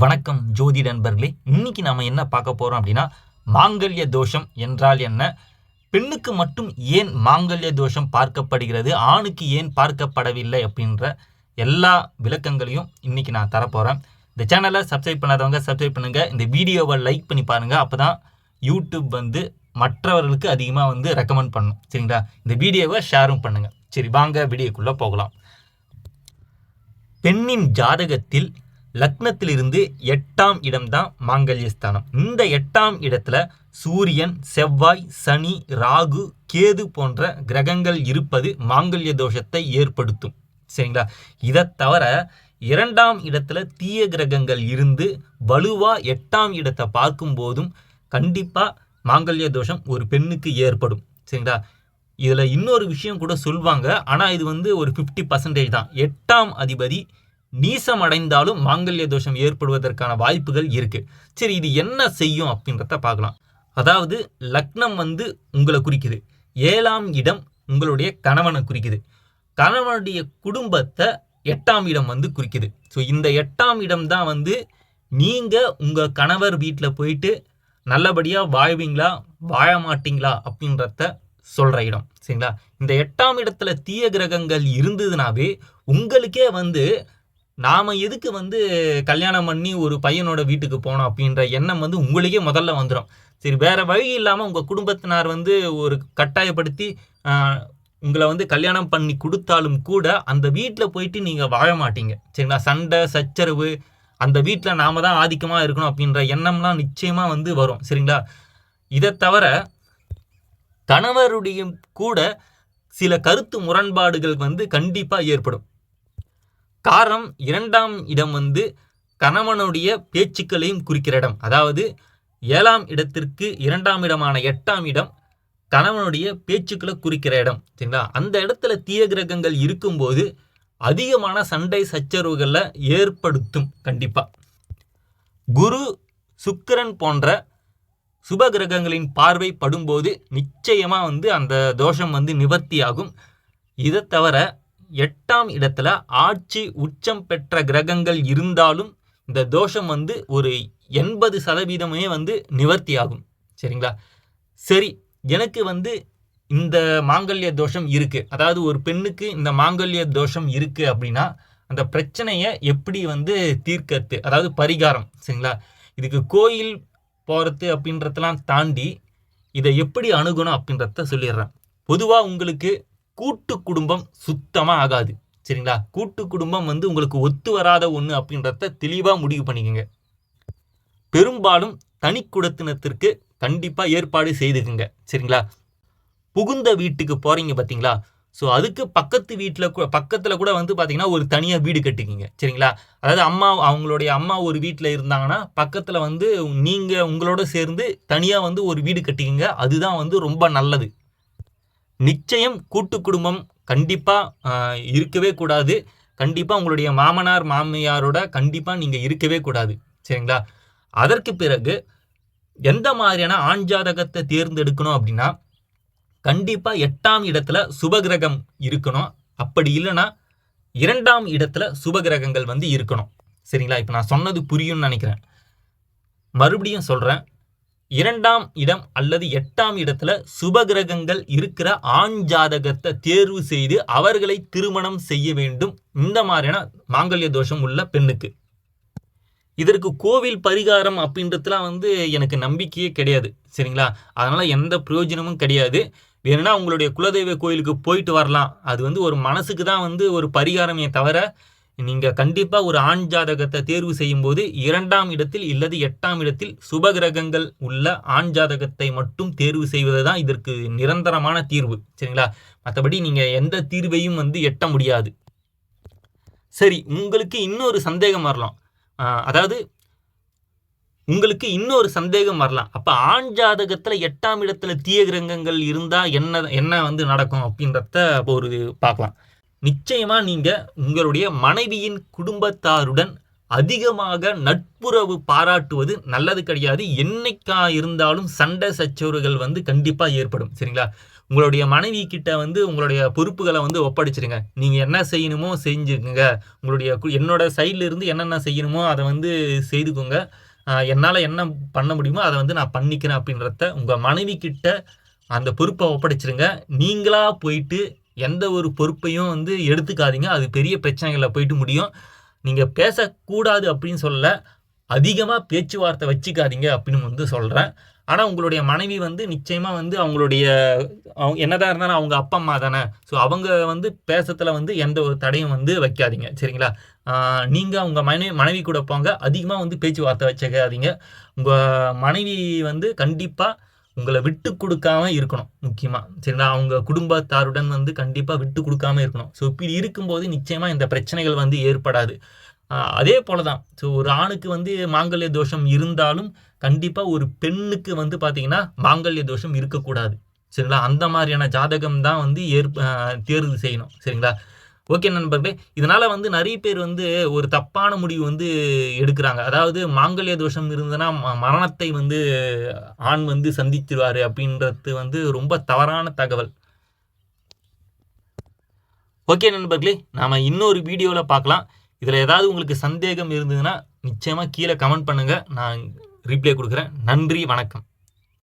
வணக்கம் ஜோதி நண்பர்களே. இன்னைக்கு நாம என்ன பார்க்க போறோம் அப்படின்னா மாங்கல்ய தோஷம் என்றால் என்ன? பெண்ணுக்கு மட்டும் ஏன் மாங்கல்ய தோஷம் பார்க்கப்படுகிறது? ஆணுக்கு ஏன் பார்க்கப்படவில்லை அப்படின்ற எல்லா விளக்கங்களையும் இன்னைக்கு நான் தரப்போறேன் இந்த சேனலை சப்ஸ்கிரைப் பண்ணாதவங்க சப்ஸ்கிரைப் பண்ணுங்க. இந்த வீடியோவை லைக் பண்ணி பாருங்க. அப்பதான் யூடியூப் வந்து மற்றவர்களுக்கு அதிகமாக வந்து ரெக்கமெண்ட் பண்ணும். சரிங்களா? இந்த வீடியோவை ஷேரும் பண்ணுங்கள் சரி வாங்க வீடியோக்குள்ளே போகலாம். பெண்ணின் ஜாதகத்தில் லக்னத்திலிருந்து எட்டாம் இடம்தான் மாங்கல்ய ஸ்தானம் இந்த எட்டாம் இடத்துல சூரியன் செவ்வாய் சனி ராகு கேது போன்ற கிரகங்கள் இருப்பது மாங்கல்ய தோஷத்தை ஏற்படுத்தும். சரிங்களா? இதை தவிர இரண்டாம் இடத்துல தீய கிரகங்கள் இருந்து வலுவாக எட்டாம் இடத்தை பார்க்கும் போதும் மாங்கல்ய தோஷம் ஒரு பெண்ணுக்கு ஏற்படும். சரிங்களா? இதில் இன்னொரு விஷயம் கூட சொல்லுவாங்க ஆனால் இது வந்து ஒரு ஃபிஃப்டி பர்சன்டேஜ் தான். எட்டாம் அதிபதி நீசம் அடைந்தாலும் மாங்கல்ய தோஷம் ஏற்படுவதற்கான வாய்ப்புகள் இருக்கு. சரி இது என்ன செய்யும் அப்படின்றத பார்க்கலாம். அதாவது லக்னம் வந்து உங்களை குறிக்குது. ஏழாம் இடம் உங்களுடைய கணவனை குறிக்குது. கணவனுடைய குடும்பத்தை எட்டாம் இடம் வந்து குறிக்குது. ஸோ இந்த எட்டாம் இடம் தான் வந்து நீங்கள் உங்கள் கணவர் வீட்டில் போயிட்டு நல்லபடியாக வாழ்வீங்களா வாழ மாட்டீங்களா அப்படின்றத சொல்கிற இடம். சரிங்களா? இந்த எட்டாம் இடத்துல தீய கிரகங்கள் இருந்ததுனாவே உங்களுக்கே வந்து நாம் எதுக்கு வந்து கல்யாணம் பண்ணி ஒரு பையனோட வீட்டுக்கு போனோம் அப்படின்ற எண்ணம் வந்து உங்களுக்கே முதல்ல வந்துடும் சரி வேறு வழி இல்லாமல் உங்கள் குடும்பத்தினார் வந்து ஒரு கட்டாயப்படுத்தி உங்களை வந்து கல்யாணம் பண்ணி கொடுத்தாலும் கூட அந்த வீட்டில் போயிட்டு நீங்கள் வாழ மாட்டீங்க. சரிங்களா? சண்டை சச்சரவு அந்த வீட்டில் நாம் தான் ஆதிக்கமாக இருக்கணும் அப்படின்ற எண்ணம்லாம் நிச்சயமாக வந்து வரும். சரிங்களா? இதை தவிர கணவருடைய கூட சில கருத்து முரண்பாடுகள் வந்து கண்டிப்பாக ஏற்படும். காரணம் இரண்டாம் இடம் வந்து கணவனுடைய பேச்சுக்களையும் குறிக்கிற இடம். அதாவது ஏழாம் இடத்திற்கு இரண்டாம் இடமான எட்டாம் இடம் கணவனுடைய பேச்சுக்களை குறிக்கிற இடம். சரிங்களா? அந்த இடத்துல தீய கிரகங்கள் இருக்கும்போது அதிகமான சண்டை சச்சரவுகளை ஏற்படுத்தும் கண்டிப்பாக குரு சுக்கிரன் போன்ற சுப கிரகங்களின் பார்வை படும்போது நிச்சயமாக வந்து அந்த தோஷம் வந்து நிவர்த்தியாகும். இதை தவிர எட்டாம் இடத்துல ஆட்சி உச்சம் பெற்ற கிரகங்கள் இருந்தாலும் இந்த தோஷம் வந்து ஒரு எண்பது சதவீதமே வந்து நிவர்த்தியாகும் சரிங்களா? சரி எனக்கு வந்து இந்த மாங்கல்ய தோஷம் இருக்குது அதாவது ஒரு பெண்ணுக்கு இந்த மாங்கல்ய தோஷம் இருக்குது அப்படின்னா அந்த பிரச்சனையை எப்படி வந்து தீர்க்கத்து அதாவது பரிகாரம். சரிங்களா? இதுக்கு கோயில் போகிறது அப்படின்றதெல்லாம் தாண்டி இதை எப்படி அணுகணும் அப்படின்றத சொல்லிடுறேன். பொதுவாக உங்களுக்கு கூட்டு குடும்பம் சுத்தமாக ஆகாது. சரிங்களா? கூட்டு குடும்பம் வந்து உங்களுக்கு ஒத்து வராத ஒன்று அப்படின்றத தெளிவாக முடிவு பண்ணிக்கோங்க. பெரும்பாலும் தனி குடத்தினத்திற்கு கண்டிப்பாக ஏற்பாடு செய்துக்குங்க. சரிங்களா? புகுந்த வீட்டுக்கு போகிறீங்க பார்த்தீங்களா ஸோ அதுக்கு பக்கத்து வீட்டில் பக்கத்தில் கூட வந்து பார்த்தீங்கன்னா ஒரு தனியாக வீடு கட்டிக்கிங்க. சரிங்களா? அதாவது அம்மா அவங்களுடைய அம்மா ஒரு வீட்டில் இருந்தாங்கன்னா பக்கத்தில் வந்து நீங்கள் உங்களோட சேர்ந்து தனியாக வந்து ஒரு வீடு கட்டிக்கிங்க. அதுதான் வந்து ரொம்ப நல்லது. நிச்சயம் கூட்டு குடும்பம் கண்டிப்பாக இருக்கவே கூடாது. கண்டிப்பாக உங்களுடைய மாமனார் மாமியாரோட கண்டிப்பாக நீங்கள் இருக்கவே கூடாது. சரிங்களா? அதற்கு பிறகு எந்த மாதிரியான ஆண் ஜாதகத்தை தேர்ந்தெடுக்கணும் அப்படின்னா கண்டிப்பாக எட்டாம் இடத்துல சுபகிரகம் இருக்கணும். அப்படி இல்லைன்னா இரண்டாம் இடத்துல சுபகிரகங்கள் வந்து இருக்கணும். சரிங்களா? இப்போ நான் சொன்னது புரியும்னு நினைக்கிறேன். மறுபடியும் சொல்கிறேன் இரண்டாம் இடம் அல்லது எட்டாம் இடத்துல சுபகிரகங்கள் இருக்கிற ஆண் ஜாதகத்தை தேர்வு செய்து அவர்களை திருமணம் செய்ய வேண்டும். இந்த மாதிரியான மாங்கல்ய தோஷம் உள்ள பெண்ணுக்கு. இதற்கு கோவில் பரிகாரம் அப்படின்றதுலாம் வந்து எனக்கு நம்பிக்கையே கிடையாது. சரிங்களா? அதனால் எந்த பிரயோஜனமும் கிடையாது. வேணும்னா உங்களுடைய குலதெய்வ கோயிலுக்கு போயிட்டு வரலாம். அது வந்து ஒரு மனசுக்கு தான் வந்து ஒரு பரிகாரமே தவிர நீங்கள் கண்டிப்பாக ஒரு ஆண் ஜாதகத்தை தேர்வு செய்யும் போது இரண்டாம் இடத்தில் இல்லது எட்டாம் இடத்தில் சுபகிரகங்கள் உள்ள ஆண் ஜாதகத்தை மட்டும் தேர்வு செய்வது தான் இதற்கு நிரந்தரமான தீர்வு. சரிங்களா? மற்றபடி நீங்கள் எந்த தீர்வையும் வந்து எட்ட முடியாது. சரி உங்களுக்கு இன்னொரு சந்தேகம் வரலாம். அதாவது உங்களுக்கு இன்னொரு சந்தேகம் வரலாம். அப்போ ஆண் ஜாதகத்தில் எட்டாம் இடத்துல தீய கிரகங்கள் இருந்தால் என்ன என்ன வந்து நடக்கும் அப்படின்றத இப்போ ஒரு பார்க்கலாம். நிச்சயமா நீங்க உங்களுடைய மனைவியின் குடும்பத்தாருடன் அதிகமாக நட்புறவு பாராட்டுவது நல்லது கிடையாது. என்னைக்கா இருந்தாலும் சண்டை சச்சரவுகள் வந்து கண்டிப்பா ஏற்படும். சரிங்களா? உங்களுடைய மனைவி கிட்ட வந்து உங்களுடைய பொறுப்புகளை வந்து ஒப்படைச்சிருங்க. நீங்கள் என்ன செய்யணுமோ செஞ்சுக்குங்க. உங்களுடைய கு- என்னோட சைடில் இருந்து என்னென்ன செய்யணுமோ அதை வந்து செய்துக்கோங்க. என்னால் என்ன பண்ண முடியுமோ அதை வந்து நான் பண்ணிக்கிறேன் அப்படின்றத உங்கள் மனைவி கிட்ட அந்த பொறுப்பை ஒப்படைச்சிருங்க. நீங்களாக போயிட்டு எந்த ஒரு பொறுப்பையும் வந்து எடுத்துக்காதீங்க. அது பெரிய பிரச்சனைகளில் போயிட்டு முடியும். நீங்கள் பேசக்கூடாது அப்படின்னு சொல்ல அதிகமாக பேச்சுவார்த்தை வச்சுக்காதீங்க அப்படின்னு வந்து சொல்கிறேன் ஆனால் உங்களுடைய மனைவி வந்து நிச்சயமாக வந்து அவங்களுடைய அவங்க என்னதான் இருந்தாலும் அவங்க அப்பா அம்மா தானே. ஸோ அவங்க வந்து பேசத்தில் வந்து எந்த ஒரு தடையும் வந்து வைக்காதீங்க. சரிங்களா? நீங்கள் உங்கள் மனைவி மனைவி கூட போங்க. அதிகமாக வந்து பேச்சுவார்த்தை வச்சுக்காதீங்க. உங்கள் மனைவி வந்து கண்டிப்பாக உங்களை விட்டு கொடுக்காம இருக்கணும் முக்கியமாக சரிங்களா? அவங்க குடும்பத்தாருடன் வந்து கண்டிப்பாக விட்டு கொடுக்காம இருக்கணும். ஸோ இப்படி இருக்கும்போது நிச்சயமாக இந்த பிரச்சனைகள் வந்து ஏற்படாது. அதே போல தான் ஸோ ஒரு ஆணுக்கு வந்து மாங்கல்ய தோஷம் இருந்தாலும் கண்டிப்பாக ஒரு பெண்ணுக்கு வந்து பார்த்திங்கன்னா மாங்கல்ய தோஷம் இருக்கக்கூடாது. சரிங்களா? அந்த மாதிரியான ஜாதகம் தான் வந்து ஏற்ப தேர்வு செய்யணும். சரிங்களா? ஓகே நண்பர்களே. இதனால் வந்து நிறைய பேர் வந்து ஒரு தப்பான முடிவு வந்து எடுக்கிறாங்க. அதாவது மாங்கல்ய தோஷம் இருந்ததுன்னா ம- மரணத்தை வந்து ஆண் வந்து சந்திச்சிருவார் அப்படின்றது வந்து ரொம்ப தவறான தகவல். ஓகே நண்பர்களே. நாம் இன்னொரு வீடியோவில் பார்க்கலாம். இதில் ஏதாவது உங்களுக்கு சந்தேகம் இருந்ததுன்னா நிச்சயமாக கீழே கமெண்ட் பண்ணுங்கள் நான் ரிப்ளை கொடுக்குறேன். நன்றி வணக்கம்.